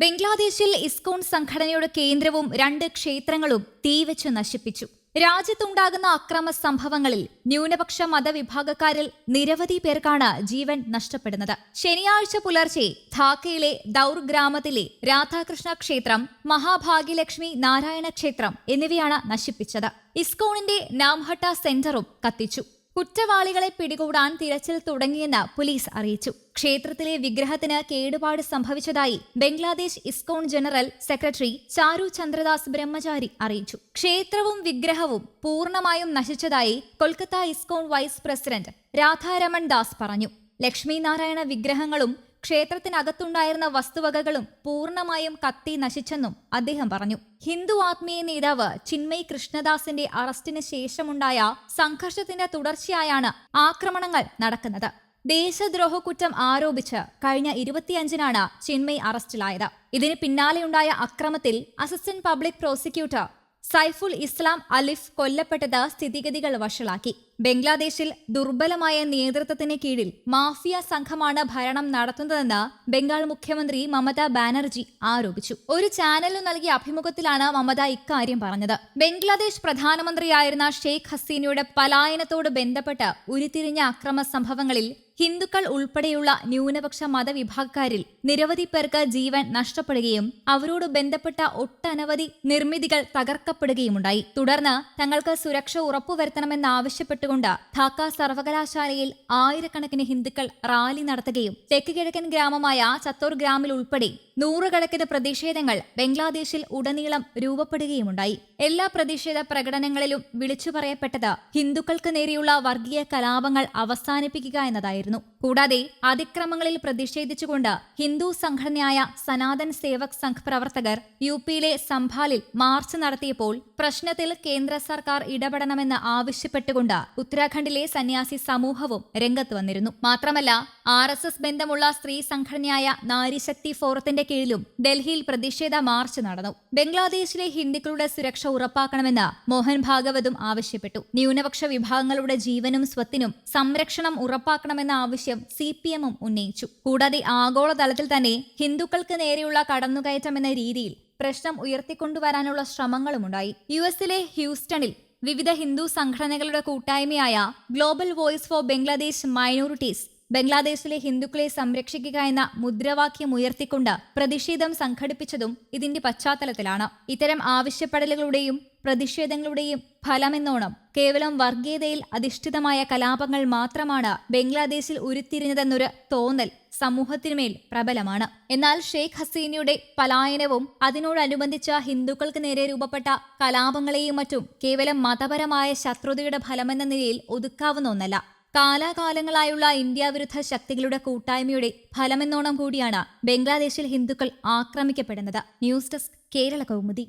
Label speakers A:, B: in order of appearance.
A: ബംഗ്ലാദേശിൽ ഇസ്കോൺ സംഘടനയുടെ കേന്ദ്രവും രണ്ട് ക്ഷേത്രങ്ങളും തീവച്ച് നശിപ്പിച്ചു. രാജ്യത്തുണ്ടാകുന്ന അക്രമ സംഭവങ്ങളിൽ ന്യൂനപക്ഷ മതവിഭാഗക്കാരിൽ നിരവധി പേർക്കാണ് ജീവൻ നഷ്ടപ്പെടുന്നത്. ശനിയാഴ്ച പുലർച്ചെ ധാക്കയിലെ ദൗർ ഗ്രാമത്തിലെ രാധാകൃഷ്ണ ക്ഷേത്രം മഹാഭാഗ്യലക്ഷ്മി നാരായണ ക്ഷേത്രം എന്നിവയാണ് നശിപ്പിച്ചത്. ഇസ്കോണിന്റെ നാംഹട്ട സെന്ററും കത്തിച്ചു. കുറ്റവാളികളെ പിടികൂടാൻ തിരച്ചിൽ തുടങ്ങിയെന്ന് പോലീസ് അറിയിച്ചു. ക്ഷേത്രത്തിലെ വിഗ്രഹത്തിന് കേടുപാട് സംഭവിച്ചതായി Bangladesh ISKCON general secretary Charu Chandradas Brahmachari അറിയിച്ചു. ക്ഷേത്രവും വിഗ്രഹവും പൂർണമായും നശിച്ചതായി Kolkata ISKCON vice president Radharaman Das പറഞ്ഞു. ലക്ഷ്മി നാരായണ വിഗ്രഹങ്ങളും ക്ഷേത്രത്തിനകത്തുണ്ടായിരുന്ന വസ്തുവകകളും പൂർണമായും കത്തി നശിച്ചെന്നും അദ്ദേഹം പറഞ്ഞു. ഹിന്ദു ആത്മീയ നേതാവ് ചിന്മയ് കൃഷ്ണദാസിന്റെ അറസ്റ്റിന് ശേഷമുണ്ടായ സംഘർഷത്തിന്റെ തുടർച്ചയായാണ് ആക്രമണങ്ങൾ നടക്കുന്നത്. ദേശദ്രോഹ കുറ്റം ആരോപിച്ച് കഴിഞ്ഞ ഇരുപത്തിയഞ്ചിനാണ് ചിന്മയ് അറസ്റ്റിലായത്. ഇതിന് പിന്നാലെയുണ്ടായ അക്രമത്തിൽ assistant public prosecutor Saiful Islam Alif കൊല്ലപ്പെട്ടത് സ്ഥിതിഗതികൾ വഷളാക്കി. ബംഗ്ലാദേശിൽ ദുർബലമായ നേതൃത്വത്തിന് കീഴിൽ മാഫിയ സംഘമാണ് ഭരണം നടത്തുന്നതെന്ന് ബംഗാൾ മുഖ്യമന്ത്രി മമത ബാനർജി ആരോപിച്ചു. ഒരു ചാനലിന് നൽകിയ അഭിമുഖത്തിലാണ് മമത ഇക്കാര്യം പറഞ്ഞത്. ബംഗ്ലാദേശ് പ്രധാനമന്ത്രിയായിരുന്ന ഷെയ്ഖ് ഹസീനയുടെ പലായനത്തോട് ബന്ധപ്പെട്ട് ഉരുത്തിരിഞ്ഞ അക്രമ സംഭവങ്ങളിൽ ഹിന്ദുക്കൾ ഉൾപ്പെടെയുള്ള ന്യൂനപക്ഷ മതവിഭാഗക്കാരിൽ നിരവധി പേർക്ക് ജീവൻ നഷ്ടപ്പെടുകയും അവരോട് ബന്ധപ്പെട്ട ഒട്ടനവധി നിർമ്മിതികൾ തകർക്കപ്പെടുകയുമുണ്ടായി. തുടർന്ന് തങ്ങൾക്ക് സുരക്ഷ ഉറപ്പുവരുത്തണമെന്നാവശ്യപ്പെട്ടുകൊണ്ട് ധാക്ക സർവകലാശാലയിൽ ആയിരക്കണക്കിന് ഹിന്ദുക്കൾ റാലി നടത്തുകയും തെക്ക് കിഴക്കൻ ഗ്രാമമായ ചത്തോർ ഗ്രാമിൽ ഉൾപ്പെടെ നൂറുകണക്കിന് പ്രതിഷേധങ്ങൾ ബംഗ്ലാദേശിൽ ഉടനീളം രൂപപ്പെടുകയുമുണ്ടായി. എല്ലാ പ്രതിഷേധ പ്രകടനങ്ങളിലും വിളിച്ചു പറയപ്പെട്ടത് ഹിന്ദുക്കൾക്ക് നേരെയുള്ള വർഗീയ കലാപങ്ങൾ അവസാനിപ്പിക്കുക എന്നതായിരുന്നു. കൂടാതെ അതിക്രമങ്ങളിൽ പ്രതിഷേധിച്ചുകൊണ്ട് ഹിന്ദു സംഘടനയായ സനാതൻ സേവക് സംഘ് പ്രവർത്തകർ യു പിയിലെ സംഭാലിൽ മാർച്ച് നടത്തിയപ്പോൾ പ്രശ്നത്തിൽ കേന്ദ്ര സർക്കാർ ഇടപെടണമെന്ന് ആവശ്യപ്പെട്ടുകൊണ്ട് ഉത്തരാഖണ്ഡിലെ സന്യാസി സമൂഹവും രംഗത്ത് വന്നിരുന്നു. മാത്രമല്ല ആർ എസ് എസ് ബന്ധമുള്ള സ്ത്രീ സംഘടനയായ നാരിശക്തി ഫോറത്തിന്റെ കീഴിലും ഡൽഹിയിൽ പ്രതിഷേധ മാർച്ച് നടന്നു. ബംഗ്ലാദേശിലെ ഹിന്ദുക്കളുടെ സുരക്ഷ ഉറപ്പാക്കണമെന്ന് മോഹൻ ഭാഗവതും ആവശ്യപ്പെട്ടു. ന്യൂനപക്ഷ വിഭാഗങ്ങളുടെ ജീവനും സ്വത്തിനും സംരക്ഷണം ഉറപ്പാക്കണമെന്ന ആവശ്യം സി പി എമ്മും ഉന്നയിച്ചു. കൂടാതെ ആഗോളതലത്തിൽ തന്നെ ഹിന്ദുക്കൾക്ക് നേരെയുള്ള കടന്നുകയറ്റം എന്ന രീതിയിൽ പ്രശ്നം ഉയർത്തിക്കൊണ്ടുവരാനുള്ള ശ്രമങ്ങളുമുണ്ടായി. യു എസിലെ ഹ്യൂസ്റ്റണിൽ വിവിധ ഹിന്ദു സംഘടനകളുടെ കൂട്ടായ്മയായ global voice for Bangladesh minorities ബംഗ്ലാദേശിലെ ഹിന്ദുക്കളെ സംരക്ഷിക്കുക എന്ന മുദ്രാവാക്യം ഉയർത്തിക്കൊണ്ട് പ്രതിഷേധം സംഘടിപ്പിച്ചതും ഇതിന്റെ പശ്ചാത്തലത്തിലാണ്. ഇത്തരം ആവശ്യപ്പെടലുകളുടെയും പ്രതിഷേധങ്ങളുടെയും ഫലമെന്നോണം കേവലം വർഗീയതയിൽ അധിഷ്ഠിതമായ കലാപങ്ങൾ മാത്രമാണ് ബംഗ്ലാദേശിൽ ഉരുത്തിരിഞ്ഞതെന്നൊരു തോന്നൽ സമൂഹത്തിനുമേൽ പ്രബലമാണ്. എന്നാൽ ഷെയ്ഖ് ഹസീനയുടെ പലായനവും അതിനോടനുബന്ധിച്ച ഹിന്ദുക്കൾക്ക് നേരെ രൂപപ്പെട്ട കലാപങ്ങളെയും മറ്റും കേവലം മതപരമായ ശത്രുതയുടെ ഫലമെന്ന നിലയിൽ ഒതുക്കാവുന്ന ഒന്നല്ല. കാലാകാലങ്ങളായുള്ള ഇന്ത്യ വിരുദ്ധ ശക്തികളുടെ കൂട്ടായ്മയുടെ ഫലമെന്നോണം കൂടിയാണ് ബംഗ്ലാദേശിൽ ഹിന്ദുക്കൾ ആക്രമിക്കപ്പെടുന്നത്. News desk Kerala Kaumudi.